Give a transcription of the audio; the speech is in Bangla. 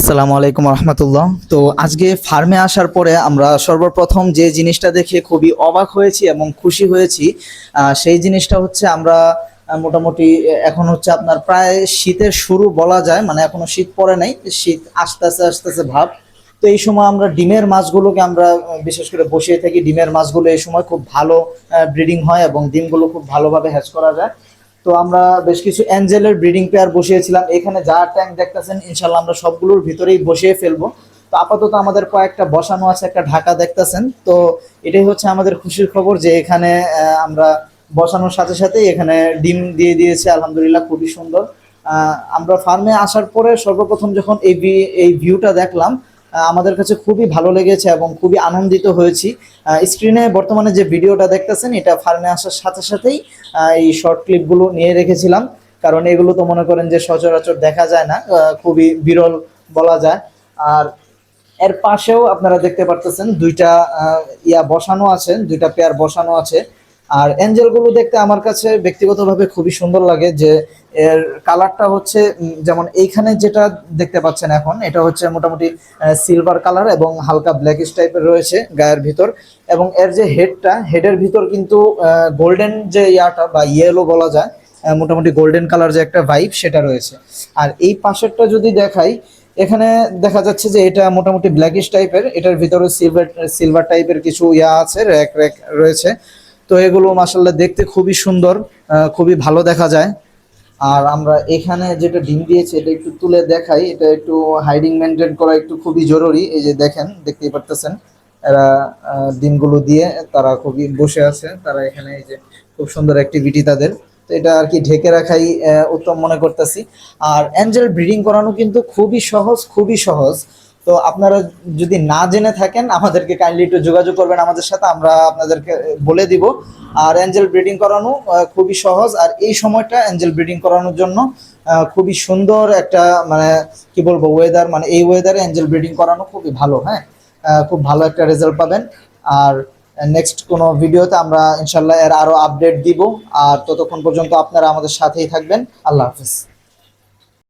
আসসালামু আলাইকুম রহমতুল্লাহ। তো আজকে ফার্মে আসার পরে আমরা সর্বপ্রথম যে জিনিসটা দেখে খুবই অবাক হয়েছি এবং খুশি হয়েছি সেই জিনিসটা হচ্ছে আমরা মোটামুটি এখন হচ্ছে আপনার প্রায় শীতের শুরু বলা যায় মানে এখনও শীত পড়ে নাই, শীত আস্তে আস্তে আস্তে আস্তে ভাব। তো এই সময় আমরা ডিমের মাছগুলোকে আমরা বিশেষ করে বসিয়ে থাকি, ডিমের মাছগুলো এই সময় খুব ভালো ব্রিডিং হয় এবং ডিমগুলো খুব ভালোভাবে হ্যাচ করা যায়। তো আমরা বেশ কিছু অ্যাঞ্জেলের ব্রিডিং পেয়ার বসিয়েছিলাম। এখানে যা ট্যাঙ্ক দেখতেছেন ইনশাল্লাহ আমরা সবগুলোর ভিতরেই বসিয়ে ফেলব। তো আপাতত আমাদের কয়েকটা বসানো আছে, একটা ঢাকা দেখতেছেন। তো এটাই হচ্ছে আমাদের খুশির খবর যে এখানে আমরা বসানোর সাথে সাথেই এখানে ডিম দিয়ে দিয়েছে। আলহামদুলিল্লাহ খুবই সুন্দর। আমরা ফার্মে আসার পরে সর্বপ্রথম যখন এই এই ভিউটা দেখলাম আমাদের কাছে খুবই ভালো লেগেছে এবং খুবই আনন্দিত হয়েছি। স্ক্রিনে বর্তমানে যে ভিডিওটা দেখতেছেন, এটা ফার্মে আসার সাথে সাথেই এই শর্ট ক্লিপগুলো নিয়ে রেখেছিলাম। কারণ এগুলো তো মনে করেন যে সচরাচর দেখা যায় না খুবই বিরল বলা যায়। আর এর পাশেও আপনারা দেখতে পারতেছেন, দুইটা ইয়া বসানো আছে, দুইটা পেয়ার বসানো আছে। আর অ্যাঞ্জেলগুলো দেখতে আমার কাছে ব্যক্তিগতভাবে খুবই সুন্দর লাগে যে এর কালারটা হচ্ছে যেমন এইখানে যেটা দেখতে পাচ্ছেন এখন, এটা হচ্ছে মোটামুটি সিলভার কালার এবং হালকা ব্ল্যাকিশ টাইপের রয়েছে গায়ের ভিতর। এবং এর যে হেডটা হেডের ভিতর কিন্তু গোল্ডেন যে ইয়াটা বা ইয়েলো বলা যায় মোটামুটি গোল্ডেন কালার যে একটা ভাইব সেটা রয়েছে। আর এই পাশেরটা যদি দেখাই, এখানে দেখা যাচ্ছে যে এটা মোটামুটি ব্ল্যাকিশ টাইপের এটার ভিতরে সিলভার সিলভার টাইপের কিছু ইয়া আছে র্যাক র্যাক রয়েছে। তো এগুলো মাসাল্লাহ দেখতে খুবই সুন্দর খুবই ভালো দেখা যায়। আর আমরা এখানে যেটা ডিম দিয়েছি, এটা একটু তুলে দেখাই। এটা একটু হাইডিং মেনটেন করা একটু খুবই জরুরি। এই যে দেখেন, দেখতেই পারতেছেন। এরা ডিমগুলো দিয়ে তারা খুবই বসে আছে। তারা এখানে এই যে খুব সুন্দর অ্যাক্টিভিটি তাদের। তো এটা আর কি ঢেকে রাখাই উত্তম মনে করতেছি। আর অ্যাঞ্জেল ব্রিডিং করানো কিন্তু খুবই সহজ খুবই সহজ। তো আপনারা যদি না জেনে থাকেন, আমাদেরকে কাইন্ডলি একটু যোগাযোগ করবেন আমাদের সাথে, আমরা আপনাদেরকে বলে দিব। আর অ্যাঞ্জেল ব্রিডিং করানো খুবই সহজ। আর এই সময়টা অ্যাঞ্জেল ব্রিডিং করানোর জন্য খুবই সুন্দর একটা মানে কি বলব ওয়েদার মানে এই ওয়েদারে অ্যাঞ্জেল ব্রিডিং করানো খুবই ভালো হ্যাঁ? খুব ভালো একটা রেজাল্ট পাবেন। আর নেক্সট কোনো ভিডিওতে আমরা ইনশাল্লাহ এর আরও আপডেট দিব। আর ততক্ষণ পর্যন্ত আপনারা আমাদের সাথেই থাকবেন। আল্লাহ হাফিজ।